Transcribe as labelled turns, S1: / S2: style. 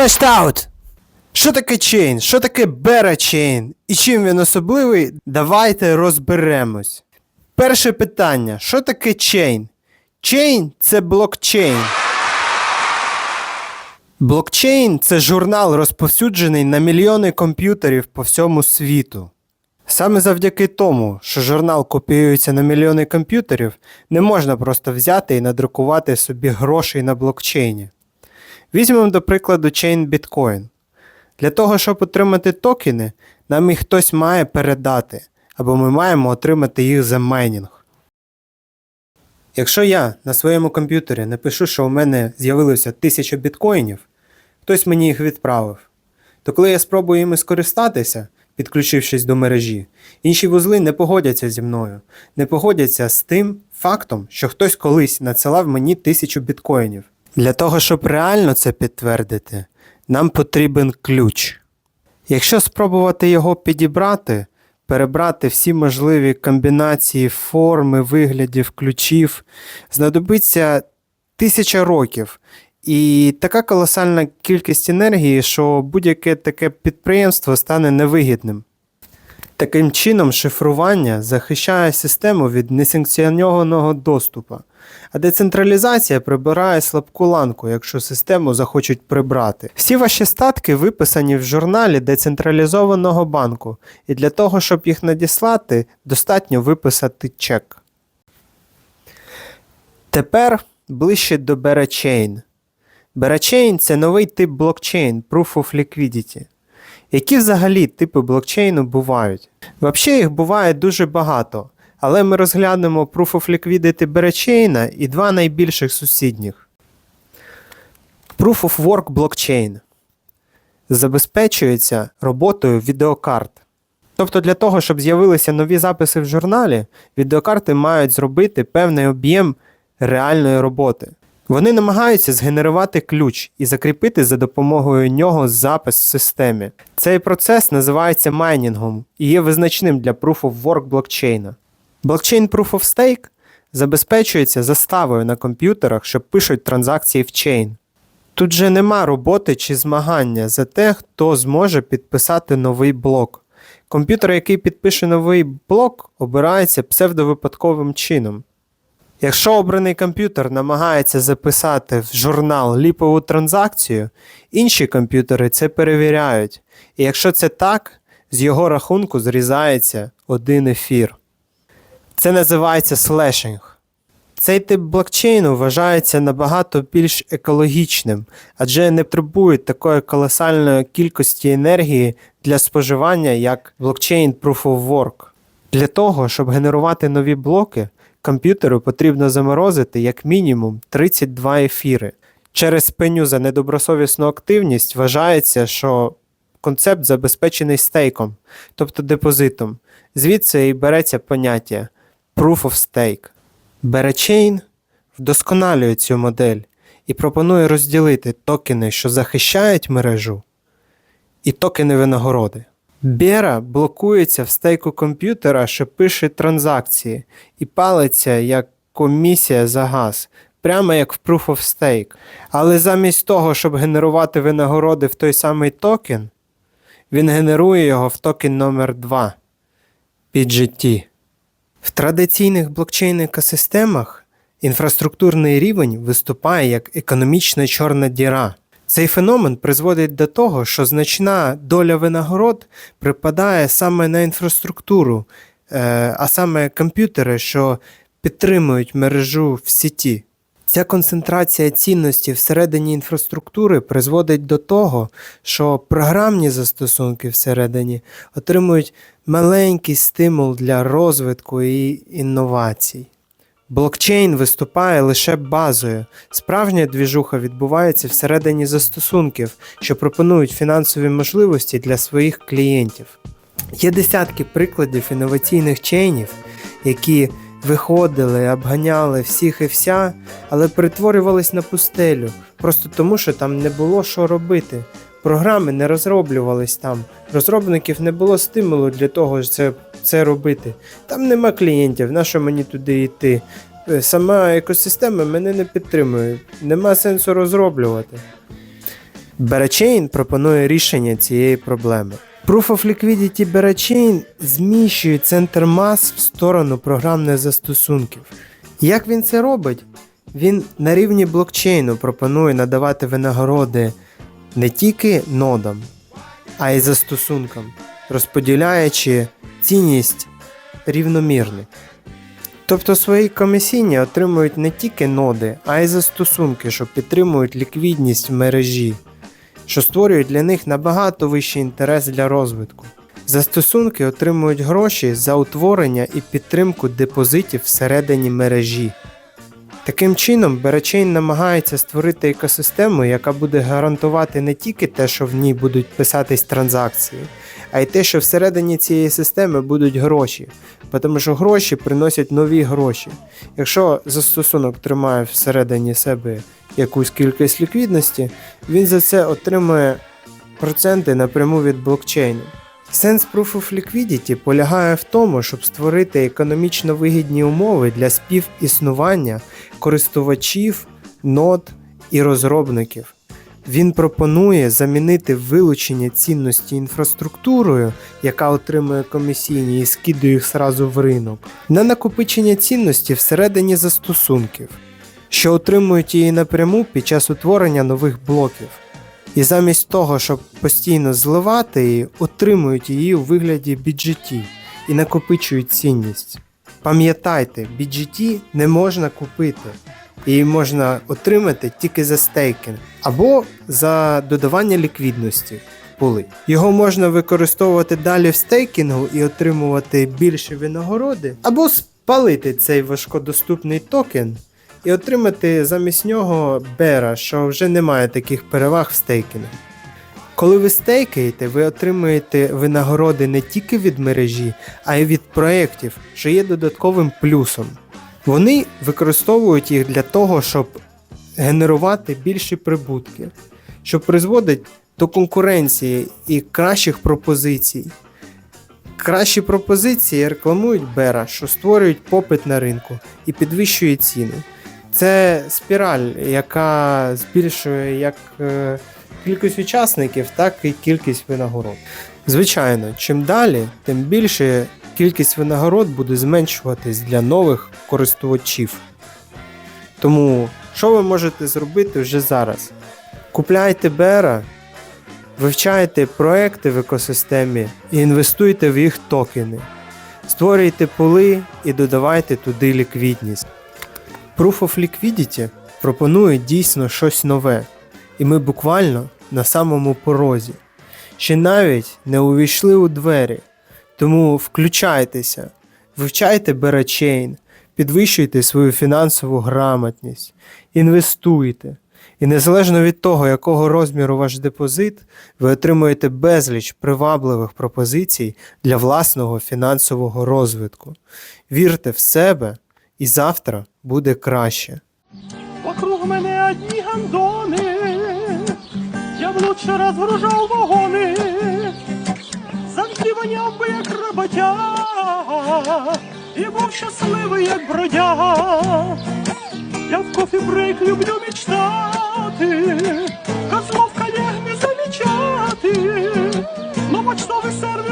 S1: Флештаут! Що таке чейн? Що таке берачейн? І чим він особливий? Давайте розберемось. Перше питання: що таке чейн? Чейн це блокчейн. Блокчейн це журнал, розповсюджений на мільйони комп'ютерів по всьому світу. Саме завдяки тому, що журнал копіюється на мільйони комп'ютерів, не можна просто взяти і надрукувати собі грошей на блокчейні. Візьмемо до прикладу Chain Bitcoin. Для того, щоб отримати токени, нам їх хтось має передати, або ми маємо отримати їх за майнінг. Якщо я на своєму комп'ютері напишу, що у мене з'явилося 1000 біткоїнів, хтось мені їх відправив, то коли я спробую їми скористатися, підключившись до мережі, інші вузли не погодяться зі мною, не погодяться з тим фактом, що хтось колись надсилав мені 1000 біткоїнів. Для того, щоб реально це підтвердити, нам потрібен ключ. Якщо спробувати його підібрати, перебрати всі можливі комбінації форми, виглядів, ключів, знадобиться тисяча років. І така колосальна кількість енергії, що будь-яке таке підприємство стане невигідним. Таким чином, шифрування захищає систему від несанкціонованого доступу, а децентралізація прибирає слабку ланку, якщо систему захочуть прибрати. Всі ваші статки виписані в журналі децентралізованого банку, і для того, щоб їх надіслати, достатньо виписати чек. Тепер ближче до Berachain. Berachain – це новий тип блокчейн Proof of Liquidity. Які взагалі типи блокчейну бувають? Взагалі їх буває дуже багато, але ми розглянемо Proof of Liquidity Berachain і два найбільших сусідніх. Proof of Work блокчейн забезпечується роботою відеокарт. Тобто для того, щоб з'явилися нові записи в журналі, відеокарти мають зробити певний об'єм реальної роботи. Вони намагаються згенерувати ключ і закріпити за допомогою нього запис в системі. Цей процес називається майнінгом і є визначним для Proof of Work блокчейна. Блокчейн Proof of Stake забезпечується заставою на комп'ютерах, що пишуть транзакції в чейн. Тут же нема роботи чи змагання за те, хто зможе підписати новий блок. Комп'ютер, який підпише новий блок, обирається псевдовипадковим чином. Якщо обраний комп'ютер намагається записати в журнал ліпову транзакцію, інші комп'ютери це перевіряють. І якщо це так, з його рахунку зрізається один ефір. Це називається слешинг. Цей тип блокчейну вважається набагато більш екологічним, адже не потребує такої колосальної кількості енергії для споживання, як блокчейн Proof of Work. Для того, щоб генерувати нові блоки, комп'ютеру потрібно заморозити як мінімум 32 ефіри. Через пеню за недобросовісну активність вважається, що концепт забезпечений стейком, тобто депозитом. Звідси і береться поняття Proof of Stake. Berachain вдосконалює цю модель і пропонує розділити токени, що захищають мережу, і токени винагороди. Бера блокується в стейку комп'ютера, що пише транзакції, і палиться як комісія за газ, прямо як в Proof of Stake. Але замість того, щоб генерувати винагороди в той самий токен, він генерує його в токен номер 2 PGT. В традиційних блокчейн екосистемах інфраструктурний рівень виступає як економічна чорна діра. Цей феномен призводить до того, що значна доля винагород припадає саме на інфраструктуру, е, а саме комп'ютери, що підтримують мережу в сіті. Ця концентрація цінності всередині інфраструктури призводить до того, що програмні застосунки всередині отримують маленький стимул для розвитку і інновацій. Блокчейн виступає лише базою. Справжня двіжуха відбувається всередині застосунків, що пропонують фінансові можливості для своїх клієнтів. Є десятки прикладів інноваційних чейнів, які виходили, обганяли всіх і вся, але перетворювались на пустелю, просто тому, що там не було що робити. Програми не розроблювались там, розробників не було стимулу для того, щоб це, це робити. Там нема клієнтів, на що мені туди йти? Е, Сама екосистема мене не підтримує, нема сенсу розроблювати. Berachain пропонує рішення цієї проблеми. Proof of Liquidity Berachain зміщує центр мас в сторону програмних застосунків. Як він це робить? Він на рівні блокчейну пропонує надавати винагороди не тільки нодам, а й застосункам, розподіляючи цінність рівномірно. Тобто свої комісійні отримують не тільки ноди, а й застосунки, що підтримують ліквідність в мережі, що створюють для них набагато вищий інтерес для розвитку. Застосунки отримують гроші за утворення і підтримку депозитів всередині мережі. Таким чином, Беречейн намагається створити екосистему, яка буде гарантувати не тільки те, що в ній будуть писатись транзакції, а й те, що всередині цієї системи будуть гроші, тому що гроші приносять нові гроші. Якщо застосунок тримає всередині себе якусь кількість ліквідності, він за це отримує проценти напряму від блокчейну. Сенс Proof of Liquidity полягає в тому, щоб створити економічно вигідні умови для співіснування користувачів, нод і розробників. Він пропонує замінити вилучення цінності інфраструктурою, яка отримує комісійні і скидує їх зразу в ринок, на накопичення цінності всередині застосунків, що отримують її напряму під час утворення нових блоків. І замість того, щоб постійно зливати її, отримують її у вигляді BGT і накопичують цінність. Пам'ятайте, BGT не можна купити, її можна отримати тільки за стейкінг або за додавання ліквідності пули. Його можна використовувати далі в стейкінгу і отримувати більше винагороди, або спалити цей важкодоступний токен і отримати замість нього бера, що вже не має таких переваг в стейкінгу. Коли ви стейкаєте, ви отримуєте винагороди не тільки від мережі, а й від проєктів, що є додатковим плюсом. Вони використовують їх для того, щоб генерувати більші прибутки, що призводить до конкуренції і кращих пропозицій. Кращі пропозиції рекламують Бера, що створюють попит на ринку і підвищує ціни. Це спіраль, яка збільшує як е, кількість учасників, так і кількість винагород. Звичайно, чим далі, тим більше кількість винагород буде зменшуватись для нових користувачів. Тому що ви можете зробити вже зараз? Купляйте Бера, вивчайте проекти в екосистемі і інвестуйте в їх токени. Створюйте пули і додавайте туди ліквідність. Proof of Liquidity пропонує дійсно щось нове, і ми буквально на самому порозі. Ще навіть не увійшли у двері, тому включайтеся, вивчайте Берачейн, підвищуйте свою фінансову грамотність, інвестуйте. І незалежно від того, якого розміру ваш депозит, ви отримуєте безліч привабливих пропозицій для власного фінансового розвитку. Вірте в себе, і завтра буде краще.
S2: Вокруг мене одні гандони, я б лучше розгружав вагони, воняв би як роботяга, і був щасливий, як бродяга. Я в кофі-брейк люблю мечтати, козловка коллег не замічати, но почтовий сервис